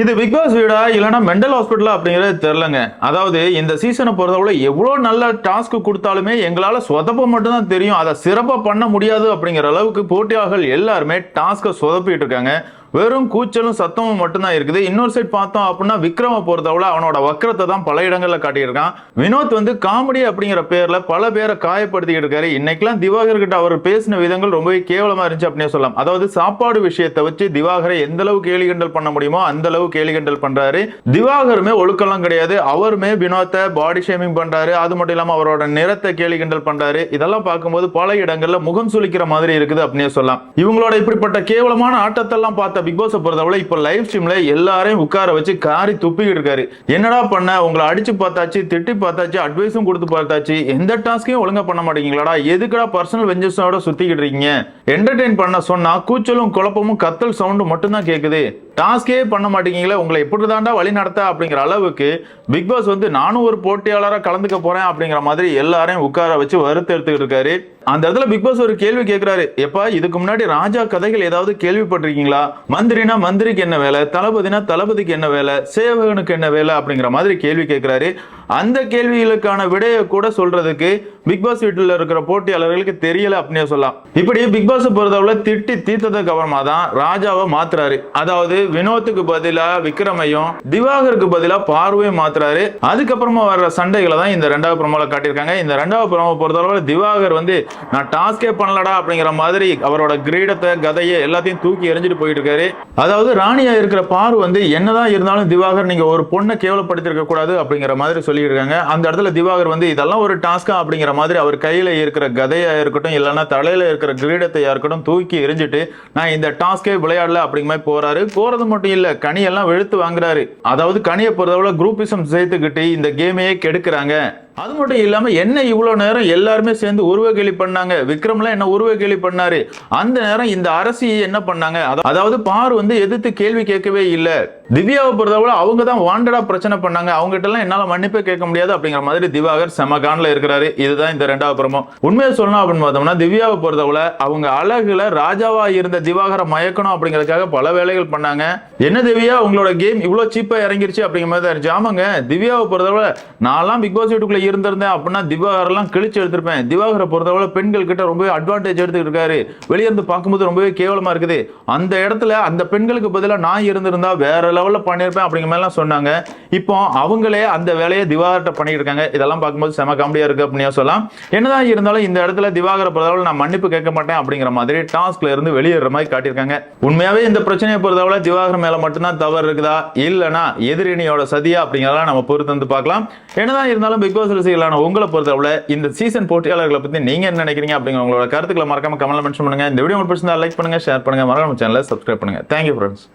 இது big pass வீடா இல்லைன்னா மெண்டல் ஹாஸ்பிட்டலா அப்படிங்கிறது தெரிலங்க அதாவது இந்த சீசனை பொறுத்தவரை எவ்வளோ நல்ல டாஸ்க் கொடுத்தாலுமே எங்களால் சொதப்ப மட்டும்தான் தெரியும். அதை சிறப்பாக பண்ண முடியாது அப்படிங்கிற அளவுக்கு போட்டியாளர்கள் எல்லாருமே டாஸ்க்கை சொதப்பிட்டு இருக்காங்க. வெறும் கூச்சலும் சத்தமும் மட்டும்தான் இருக்குது. இன்னொரு சைட் பார்த்தோம் அப்படின்னா விக்ரம பொறுத்தவரை அவனோட வக்கரத்தை தான் பல இடங்களில் காட்டியிருக்கான். வினோத் வந்து காமெடி அப்படிங்கிற பேர்ல பல பேரை காயப்படுத்திக்கிட்டு இருக்காரு. இன்னைக்கெல்லாம் திவாகர் கிட்ட அவர் பேசின விதங்கள் ரொம்பவே கேவலமா இருந்துச்சு அப்படின்னு சொல்லலாம். அதாவது சாப்பாடு விஷயத்தை வச்சு திவாகரை எந்த அளவு கேலி கிண்டல் பண்ண முடியுமோ அந்த அளவு கேலி கிண்டல் பண்றாரு. திவாகருமே ஒழுக்கெல்லாம் கிடையாது. அவருமே வினோத்தை பாடி ஷேமிங் பண்றாரு. அது மட்டும் இல்லாம அவரோட நிறத்தை கேலி கிண்டல் பண்றாரு. இதெல்லாம் பார்க்கும்போது பல இடங்கள்ல முகம் சுளிக்கிற மாதிரி இருக்குது அப்படின்னு சொல்லலாம். இவங்களோட இப்படிப்பட்ட கேவலமான ஆட்டத்தெல்லாம் பார்த்த பிக் பாஸ் பொறுத்தவரை இப்போ லைவ் ஸ்ட்ரீம்ல எல்லாரையும் உட்கார வச்சு காரி துப்பிக்கிட்டு இருக்காரு. என்னடா பண்ண? உங்களை அடிச்சு பார்த்தாச்சு திட்டி பார்த்தாச்சு அட்வைஸும் கொடுத்து பார்த்தாச்சு. எந்த டாஸ்கையும் ஒழுங்கா பண்ண மாட்டீங்களாடா? எதுக்குடா பர்சனல் வெஞ்சஸோட சுத்திக்கிட்டு இருக்கீங்க? என்டர்டெயின் பண்ண சொன்னா கூச்சலும் குழப்பமும் கத்தல் சவுண்டும் மட்டும்தான் கேக்குது. டாஸ்கே பண்ண மாட்டீங்களே உங்களை எப்படி தாண்டா வழி நடத்த அப்படிங்கிற அளவுக்கு பிக் பாஸ் வந்து நானும் ஒரு போட்டியாளராக கலந்துக்க போகிறேன் அப்படிங்கிற மாதிரி எல்லாரையும் உட்கார வச்சு வருத்தெடுத்துக்கிட்டு இருக்காரு. அந்த இடத்துல பிக் பாஸ் ஒரு கேள்வி கேட்கிறாரு எப்பா இதுக்கு முன்னாடி ராஜா கதைகள் ஏதாவது கேள்விப்பட்டிருக்கீங்களா? மந்திரினா மந்திரிக்கு என்ன வேலை? தளபதினா தளபதிக்கு என்ன வேலை? சேவகனுக்கு என்ன வேலை அப்படிங்கிற மாதிரி கேள்வி கேட்கிறாரு அந்த கேள்விகளுக்கான விடையை கூட சொல்றதுக்கு பிக் பாஸ் வீட்டில் இருக்கிற போட்டியாளர்களுக்கு தெரியல அப்படின்னு சொல்லலாம். இப்படி பிக் பாஸ் பொறுத்தவரை திட்டி தீர்த்ததுக்கு அப்புறமா தான் ராஜாவை மாத்துறாரு. அதாவது வினோத்துக்கு பதிலா விக்ரமையும் திவாகருக்கு பதிலா பார்வையும் மாத்துறாரு. அதுக்கப்புறமா வர்ற சண்டைகளை தான் இந்த ரெண்டாவது ப்ரோமோல காட்டியிருக்காங்க. இந்த ரெண்டாவது ப்ரோமோ பொறுத்தளவு திவாகர் வந்து நான் டாஸ்கே பண்ணலடா அப்படிங்கிற மாதிரி அவரோட கிரீடத்தை கதையை எல்லாத்தையும் தூக்கி எறிஞ்சிட்டு போயிட்டு இருக்காரு. அதாவது ராணியா இருக்கிற பார் வந்து என்னதான் இருந்தாலும் திவாகர் நீங்க ஒரு பொண்ணை கேவலப்படுத்திருக்க கூடாது அப்படிங்கிற மாதிரி சொல்லியிருக்காங்க அந்த இடத்துல திவாகர் வந்து இதெல்லாம் ஒரு டாஸ்கா அப்படிங்கிற மாதிரி அவர் கையில் இருக்கிற கதையாக இருக்கட்டும் இல்லைன்னா தலையில் இருக்கிற கிரீடத்தையாக இருக்கட்டும் தூக்கி எரிஞ்சிட்டு நான் இந்த டாஸ்கே விளையாடல அப்படிங்கிற மாதிரி போறாரு. போறது மட்டும் இல்லை கனியெல்லாம் வெளுத்து வாங்குறாரு. அதாவது கனியை பொறுத்தவரை குரூப்பிசம் சேர்த்துக்கிட்டு இந்த கேமையே கெடுக்கிறாங்க. அது மட்டும் இல்லாமல் என்ன இவ்வளோ நேரம் எல்லாருமே சேர்ந்து உருவ கேலி பண்ணாங்க? விக்ரம்லாம் என்ன உருவ கேலி பண்ணாரு? அந்த நேரம் இந்த அரசி என்ன பண்ணாங்க? அதாவது பார் வந்து எதிர்த்து கேள்வி கேட்கவே இல்லை. திவ்யாவை பொறுத்தவரை அவங்க தான் வாண்டடா பிரச்சனை பண்ணாங்க. அவங்ககிட்ட எல்லாம் என்னால் மன்னிப்பே கேட்க முடியாது அப்படிங்கிற மாதிரி திவாகர் செமகான்ல இருக்கிறாரு. இதுதான் இந்த ரெண்டாவது புறமோ உண்மையை சொல்லணும் அப்படின்னு பார்த்தோம்னா திவ்யாவை பொறுத்தவரை அவங்க அழகுல ராஜாவா இருந்த திவாகரை மயக்கணும் அப்படிங்கறதுக்காக பல வேலைகள் பண்ணாங்க. என்ன திவ்யா உங்களோட கேம் இவ்வளோ சீப்பா இறங்கிருச்சு அப்படிங்கிற மாதிரி தான் இருந்துச்சு. ஆமாங்க திவ்யாவை பொறுத்தவரை நான்லாம் பிக் பாஸ் வீட்டுக்குள்ள இருந்திருந்தேன் அப்படின்னா திவாகரெல்லாம் கிழிச்சு எடுத்திருப்பேன். திவாகரை பொறுத்தவரை பெண்கள் கிட்ட ரொம்பவே அட்வான்டேஜ் எடுத்துக்கிட்டு இருக்காரு. வெளியிருந்து பார்க்கும்போது ரொம்பவே கேவலமா இருக்குது. அந்த இடத்துல அந்த பெண்களுக்கு பதிலாக நான் இருந்திருந்தா வேற லெவலில் பண்ணியிருப்பேன் அப்படிங்கிற மாதிரிலாம் சொன்னாங்க. இப்போ அவங்களே அந்த வேலையை திவாகர்கிட்ட பண்ணிட்டு இருக்காங்க. இதெல்லாம் பார்க்கும்போது செம காமெடியா இருக்கு அப்படின்னு சொல்லலாம். என்னதான் இருந்தாலும் இந்த இடத்துல திவாகரை பொறுத்தவரை நான் மன்னிப்பு கேட்க மாட்டேன் அப்படிங்கிற மாதிரி டாஸ்க்ல இருந்து வெளியேற மாதிரி காட்டியிருக்காங்க. உண்மையாவே இந்த பிரச்சனையை பொறுத்தவரை திவாகர் மேல மட்டும்தான் தவறு இருக்குதா? இல்லைன்னா எதிரணியோட சதியா அப்படிங்கிறதெல்லாம் நம்ம பொறுத்து வந்து பார்க்கலாம். என்னதான் இருந்தாலும் பிக் பாஸ் ரசிகர்களான உங்களை பொறுத்தவரை இந்த சீசன் போட்டியாளர்களை பத்தி நீங்க என்ன நினைக்கிறீங்க அப்படிங்கிற உங்களோட கருத்துக்களை மறக்காம கமெண்ட் மென்ஷன் பண்ணுங்க. இந்த வீடியோ உங்களுக்கு பிடிச்சிருந்தா லைக் பண்ணுங்க ஷேர் பண்ணுங்க. மறக்காம சேனலை சப்ஸ்கிரைப் பண்ணுங்க. Thank you friends